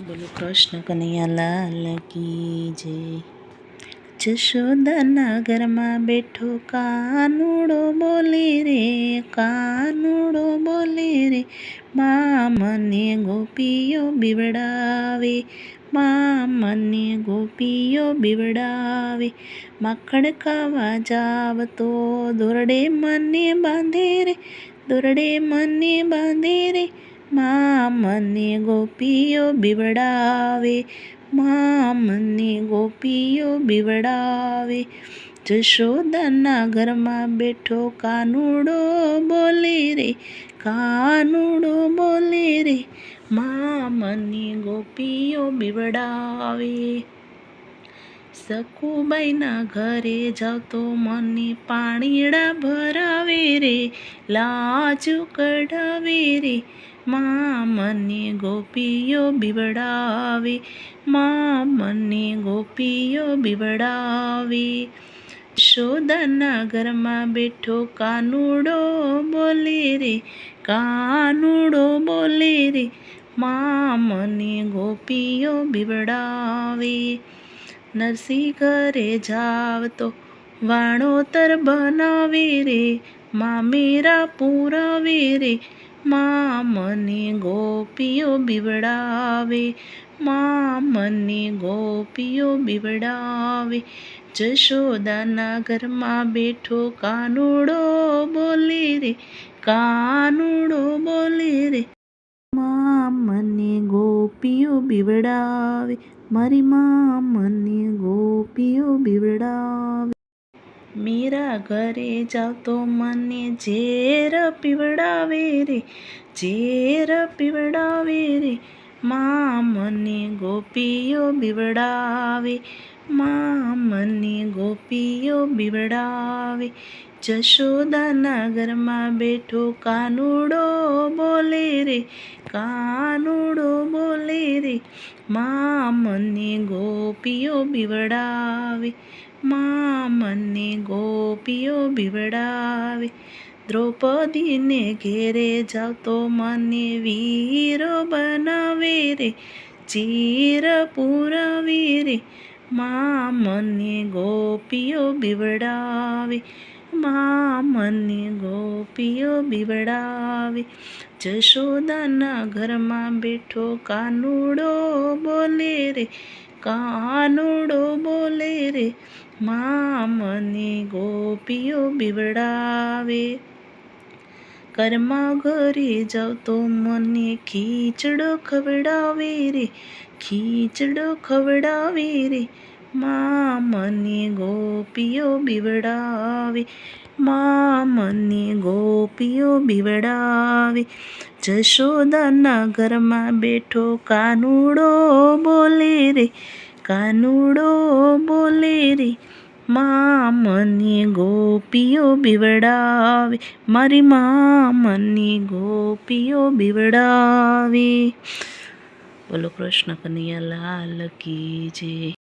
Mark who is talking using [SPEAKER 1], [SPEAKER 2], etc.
[SPEAKER 1] બોલો, કૃષ્ણ કનૈયા લાલ કી જય. જશોદાના ઘરમાં બેઠો કાનુડો બોલે રે, કાનુડો બોલે રે. મા મને ગોપીઓ બીવડાવે મા મને ગોપીઓ બીવડાવે. માખણ ખાવા જાવ તો દોરડે મને બાંધે રે, દોરડે મને બાંધે રે. મા મને ગોપીઓ બીવડાવે મા મને ગોપીઓ બીવડાવે. જશોદાના ઘરમાં બેઠો કાનુડો બોલે રે, કાનુડો બોલે રે મા મને ગોપીઓ બીવડાવે. સખુબાઈના ઘરે જતો મને પાણીડા ભરાવે રે, લાજુ કઢાવે રે. મા મને ગોપીઓ બીવડાવે મા મને ગોપીઓ બીવડાવે. શોધનગરમાં બેઠો કાનુડો બોલે રે, કાનુડો બોલે રે મા મને ગોપીઓ બીવડાવે. નરસિંહ ઘરે જાવ તો વાણોતર બનાવે રે મા મેરા પૂરાવે રે મા મને ગોપીઓ બીવડાવે મા મને ગોપીઓ બીવડાવે. જશોદાના ઘરમાં બેઠો કાનુડો બોલે રે, કાનુડો બોલે રે. મા મને ગોપીઓ બીવડાવે, મારી મા મને ગોપીઓ બીવડાવે. મીરા ઘરે જાવ તો મને ઝેર પીવડાવે રે, ઝેર પીવડાવે રે. મા મને ગોપીઓ બીવડાવે, મા મને ગોપીઓ બીવડાવે. જશોદાનગરમાં બેઠો કાનુડો બોલે રે, કાનુડો બોલે રે. મા મને ગોપીઓ બીવડાવે મા ગોપીઓ બીવડાવે. દ્રૌપદીને ઘેરે જાવ તો મને વીરો બનાવે રે, ચીર પુરાવે રે. મા ગોપીઓ બીવડાવે મા ગોપીઓ બીવડાવે. જશોદાના ઘરમાં બેઠો કાનુડો બોલે રે કાનુડો બોલે રે મા મને ગોપીઓ બીવડાવે કર્મા ઘરે જાવ તો મને ખીચડો ખવડાવે રે ખીચડો ખવડાવે રે મા મને ગોપીઓ બીવડાવે મા મને ગોપીઓ બીવડાવે. જશોદાના ઘરમાં બેઠો કાનુડો બોલે રે, કાનુડો બોલે રે. મા મને ગોપીઓ બીવડાવે, મારી મા મને ગોપીઓ બીવડાવે. બોલો કૃષ્ણ કનૈયા, લાલ કી જય.